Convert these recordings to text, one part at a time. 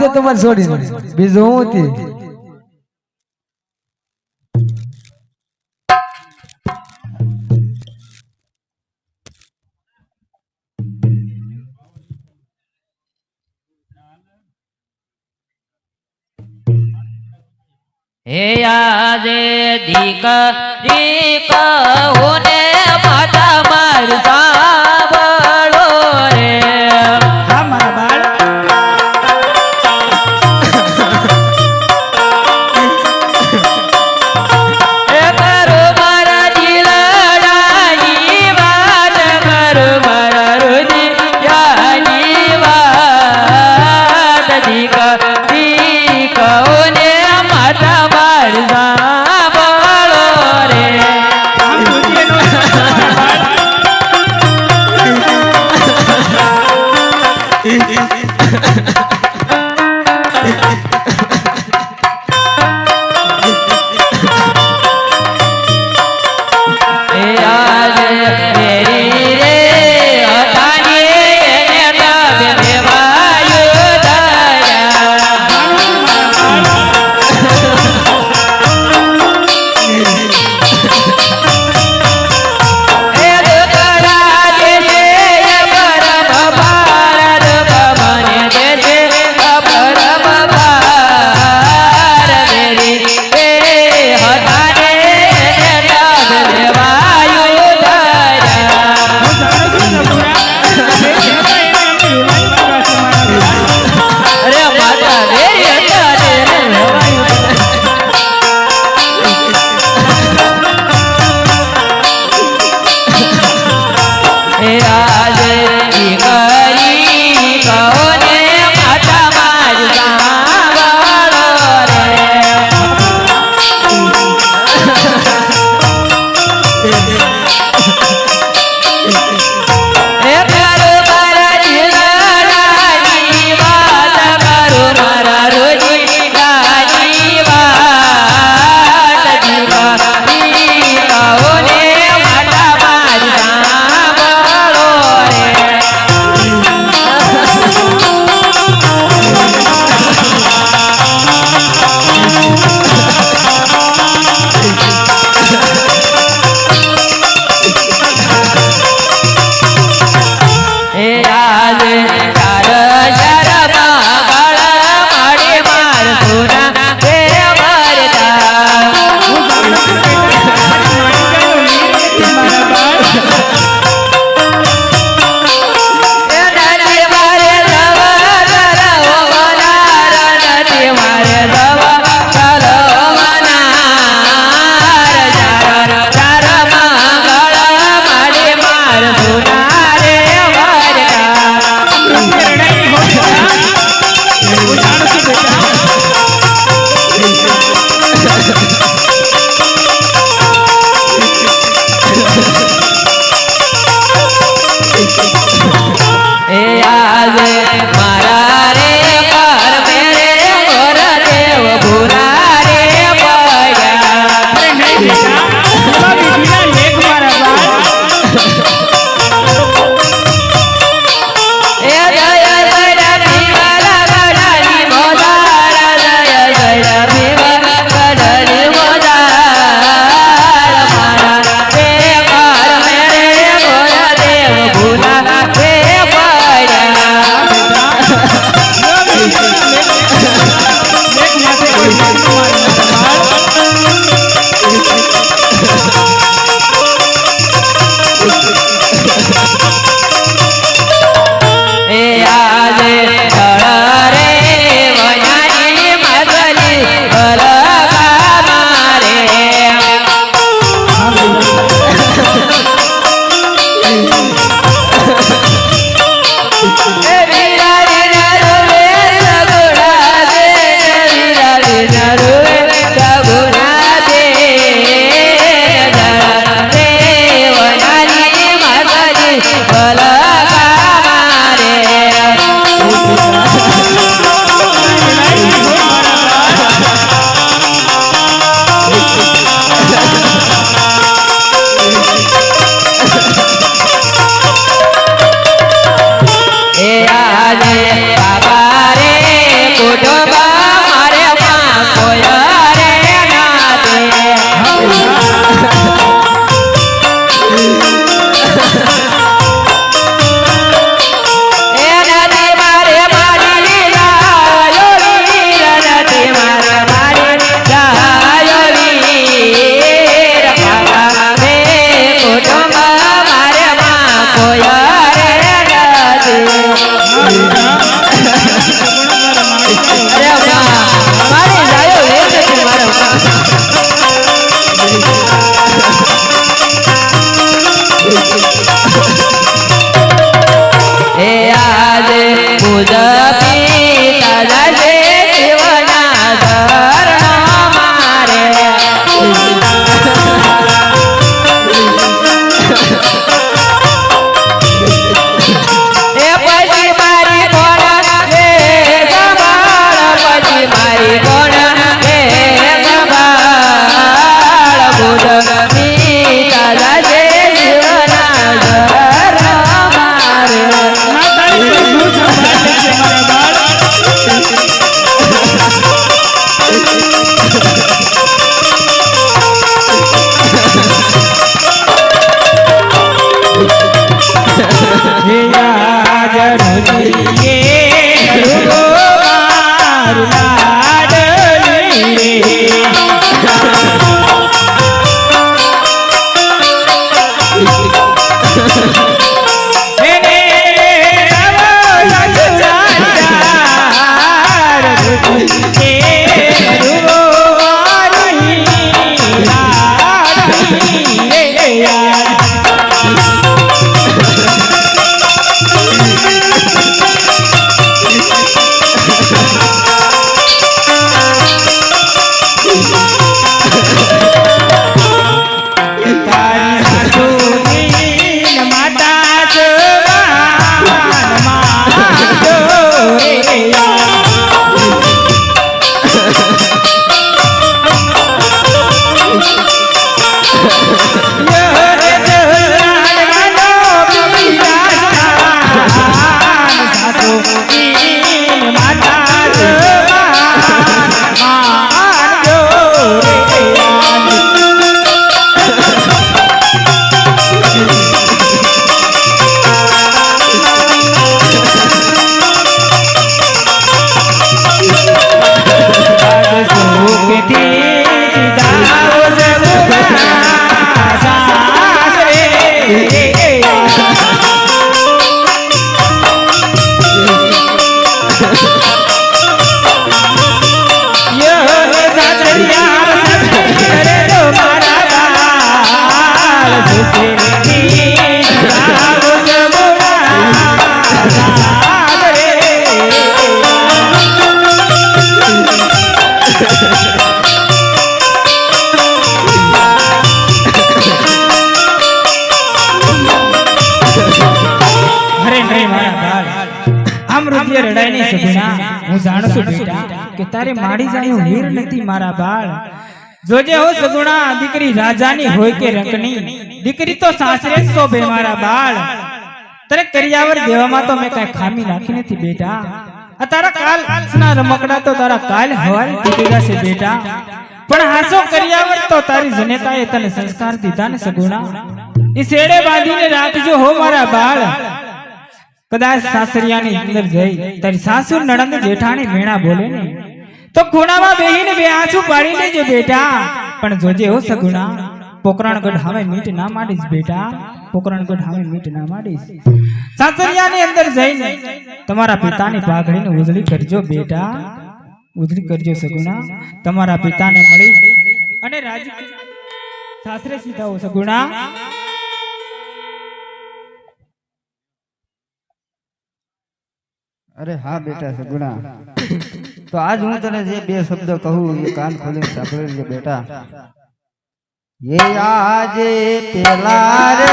દે તમારે છોડીને બીજું હું હતી હે આજે દીક દીક હોને માતા માર Hey. આમ રુદ્ય રડાય નહીં સગુણા હું જાણું છું બેટા કે તારે મારી જાણ્યું હીર નથી મારા બાળ. જોજે હો સગુણા દીકરી રાજાની હોય કે રંકની. દીકરી તો સાસરે શોભે મારા બાળ. તને કરિયાવર દેવામાં તો મેં કઈ ખામી નાખી નથી બેટા. આ તારા કાલ ના રમકડા તો તારા કાલ હવારે તૂટી જશે બેટા. પણ હાસો કરિયાવર તો તારી જનેતાએ તને સંસ્કાર દીધા ને સગુણા. એ શેડે બાંધીને રાખજો હો મારા બાળ. કદાચ સાસરિયાની અંદર જઈ તારી સાસુ નણંદ જેઠાણી મેણા બોલે ને તો ખૂણામાં બેહીને બે આંસુ પાડી લેજો બેટા પણ જોજે હો સગુણા પોકરણગઢ હવે મીટ ના માંડીશ બેટા. પોકરણગઢ હવે મીટ ના માંડીશ. સાસરિયાની અંદર જઈને તમારા પિતાની પાઘડીને ઉજળી કરજો બેટા. ઉજળી કરજો સગુણા. તમારા પિતાને મળી. અને રાજ સાસરે સીધા હો સગુણા. અરે હા બેટા સગુણા તો આજ હું તને જે બે શબ્દ કહું એ કાન ખોલીને સાંભળી લેજે બેટા એ આજે પેલા રે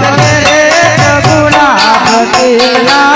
પગલે રે સગુણા પતિયા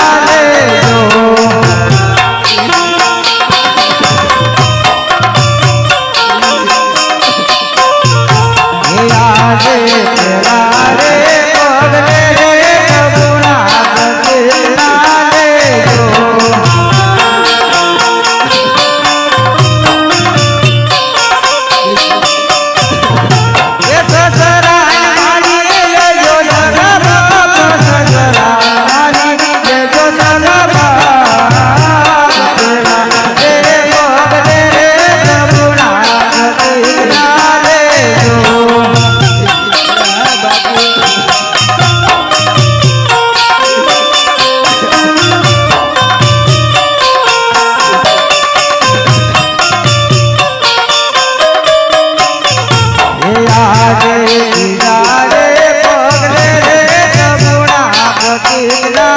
থাকিলা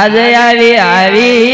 આજ આવી આવી